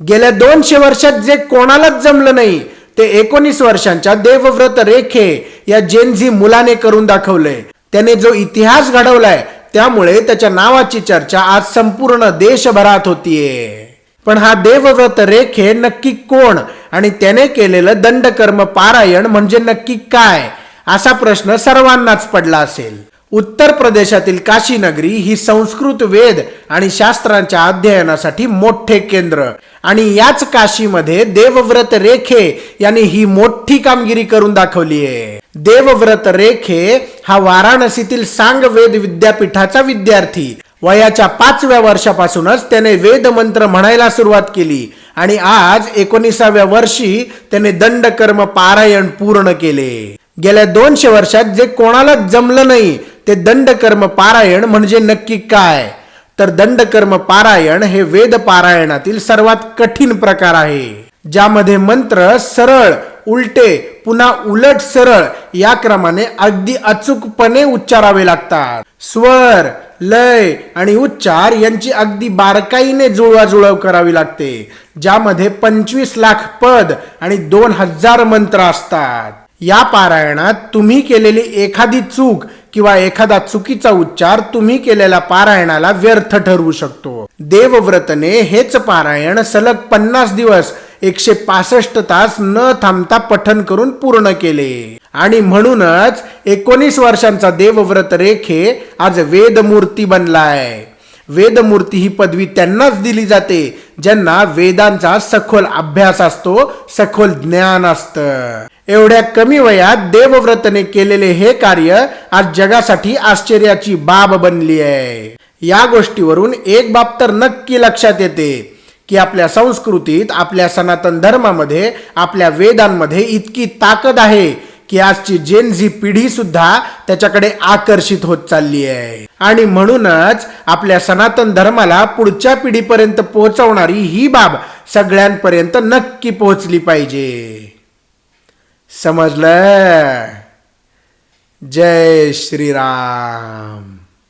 गेल्या दोनशे वर्षात जे कोणालाच जमलं नाही ते एकोणीस वर्षांच्या देवव्रत रेखे या जेनझी मुलाने करून दाखवलंय. त्याने जो इतिहास घडवलाय त्यामुळे त्याच्या नावाची चर्चा आज संपूर्ण देशभरात होतीये. पण हा देवव्रत रेखे नक्की कोण आणि त्याने केलेलं दंडकर्म पारायण म्हणजे नक्की काय असा प्रश्न सर्वांनाच पडला असेल. उत्तर प्रदेशातील काशी नगरी ही संस्कृत वेद आणि शास्त्रांच्या अध्ययनासाठी मोठे केंद्र. आणि याच काशीमध्ये देवव्रत रेखे यांनी ही मोठी कामगिरी करून दाखवली आहे. देवव्रत रेखे हा वाराणसीतील सांग वेद विद्यापीठाचा विद्यार्थी. वयाच्या पाचव्या वर्षापासूनच त्याने वेद मंत्र म्हणायला सुरुवात केली. आणि आज एकोणीसाव्या वर्षी त्याने दंडकर्म पारायण पूर्ण केले. गेल्या दोनशे वर्षात जे कोणालाच जमलं नाही ते दंडकर्म पारायण म्हणजे नक्की काय? तर दंडकर्म पारायण हे वेद पारायणातील सर्वात कठीण प्रकार आहे ज्यामध्ये मंत्र सरळ उलटे पुन्हा उलट सरळ या क्रमाने अगदी अचूकपणे उच्चारावे लागतात. स्वर लय आणि उच्चार यांची अगदी बारकाईने जुळवाजुळव करावी लागते ज्यामध्ये पंचवीस लाख पद आणि दोन हजार मंत्र असतात. या पारायणात तुम्ही केलेली एखादी चूक किंवा एखादा चुकीचा उच्चार तुम्ही केलेल्या पारायणाला व्यर्थ ठरवू शकतो. देवव्रतने हेच पारायण सलग पन्नास दिवस एकशे पासष्ट तास न थांबता पठन करून पूर्ण केले. आणि म्हणूनच एकोणीस वर्षांचा देवव्रत रेखे आज वेदमूर्ती बनलाय. वेदमूर्ती ही पदवी त्यांनाच दिली जाते ज्यांना वेदांचा सखोल अभ्यास असतो सखोल ज्ञान असतं. एवढ्या कमी वयात देवव्रतने केलेले हे कार्य आज जगासाठी आश्चर्याची बाब बनली आहे. या गोष्टीवरून एक बाब तर नक्की लक्षात येते की आपल्या संस्कृतीत आपल्या सनातन धर्मामध्ये आपल्या वेदांमध्ये इतकी ताकद आहे की आजची जेन झी पिढी सुद्धा त्याच्याकडे आकर्षित होत चालली आहे. आणि म्हणूनच आपल्या सनातन धर्माला पुढच्या पिढीपर्यंत पोहोचवणारी ही बाब सगळ्यांपर्यंत नक्की पोहोचली पाहिजे. समजलं जय श्रीराम.